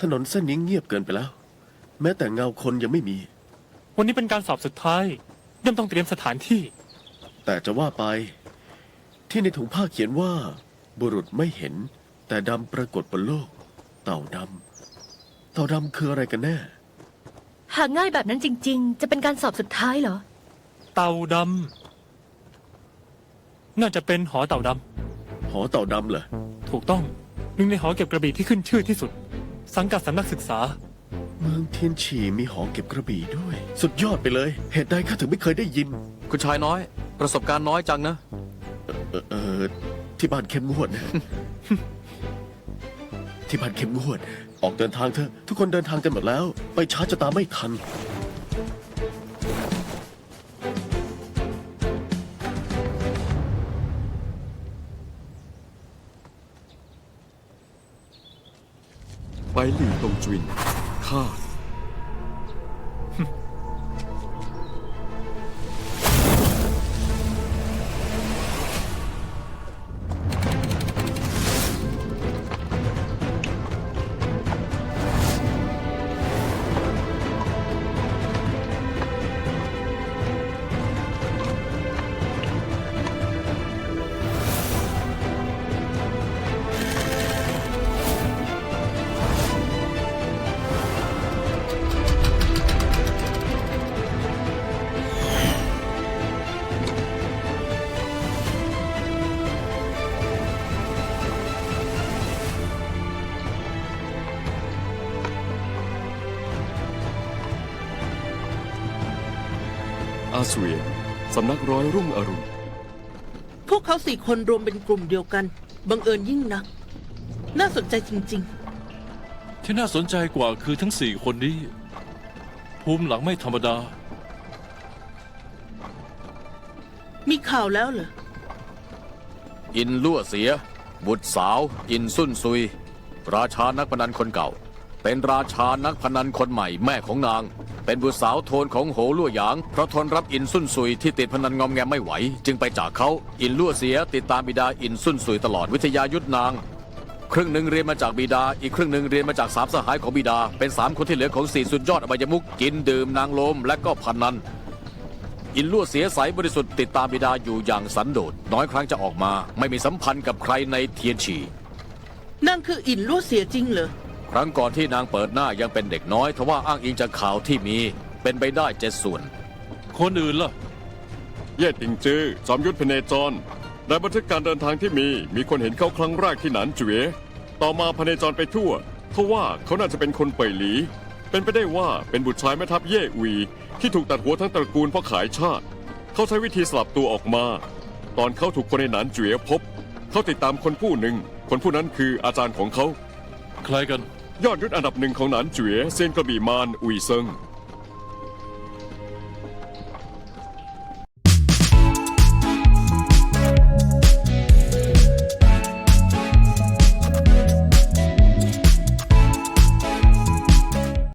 ถนนเส้นนี้เงียบเกินไปแล้ว แม้แต่เงาคนยังไม่มี วันนี้เป็นการสอบสุดท้ายย่อมต้องเตรียมสถานที่ แต่จะว่าไป ที่ในถุงผ้าเขียนว่า บุรุษไม่เห็น แต่ดำปรากฏบนโลก เต่าดำเต่าดำคืออะไรกันแน่ หากง่ายแบบนั้นจริง ๆ จะเป็นการสอบสุดท้ายเหรอ เต่าดำ น่าจะเป็นหอเต่าดหอเต่าดำเหรอำถูกต้องหนึ่งในหอเก็บกระบี่ที่ขึ้นชื่อที่สุด สังกัดสำนักศึกษา เมืองเทียนฉีมีหอเก็บกระบี่ด้วย สุดยอดไปเลย เหตุใดข้าถึงไม่เคยได้ยิน คุณชายน้อย ประสบการณ์น้อยจังนะ เออเออที่บ้านเข้มงวดนะ ที่บ้านเข้มงวด ออกเดินทางเถอะทุกคนเดินทางกันหมดแล้ว ไปช้าจะตามไม่ทัน ไปหลี่ตงจวินข้า อาเสวียนสำนักร้อยรุ่งอรุณ พวกเขาสี่คนรวมเป็นกลุ่มเดียวกัน บังเอิญยิ่งนัก น่าสนใจจริง ที่น่าสนใจกว่าคือทั้งสี่คนนี้ ภูมิหลังไม่ธรรมดา ๆ มีข่าวแล้วเหรอ อินลั่วเสีย บุตรสาว อินซุนซุย ราชานักพนันคนเก่า เป็นราชานักพนันคนใหม่แม่ของนาง เป็นบุตรสาวโทนของโหลั่วหยาง เพราะทนรับอินซุนซุยที่ติดพนันงอมแงมไม่ไหว จึงไปจากเขาอินลั่วเสียติดตามบิดาอินซุนซุยตลอดวิทยายุทธนาง ครึ่งหนึ่งเรียนมาจากบิดา อีกครึ่งหนึ่งเรียนมาจากสามสหายของบิดา เป็นสามคนที่เหลือของสี่สุดยอดอบายมุกกินดื่มนางลมและก็พนันอินลั่วเสียใสบริสุทธิ์ติดตามบิดาอยู่อย่างสันโดษน้อยครั้งจะออกมา ไม่มีสัมพันธ์กับใครในเทียนฉีนั่นคืออินลั่วเสียจริงเหรอ ครั้งก่อนที่นางเปิดหน้ายังเป็นเด็กน้อยทว่าอ้างอิงจากข่าวที่มีเป็นไปได้เจ็ดส่วน คนอื่นล่ะ เย่ติงจื้อจอมยุทธพเนจรในบันทึกการเดินทางที่มี มีคนเห็นเขาครั้งแรกที่หนานจุ๋ยต่อมาพเนจรไปทั่วทว่าเขาน่าจะเป็นคนเป่ยหลี เป็นไปได้ว่าเป็นบุตรชายแม่ทัพเย่อุยที่ถูกตัดหัวทั้งตระกูลเพราะขายชาติ เขาใช้วิธีสลับตัวออกมา ตอนเขาถูกคนในหนานจุ๋ยพบ เขาติดตามคนผู้หนึ่ง คนผู้นั้นคืออาจารย์ของเขา ใครกัน ยอดยุทธอันดับหนึ่งของหนานจุ๋ยเซียนกระบี่มานอุยเซิง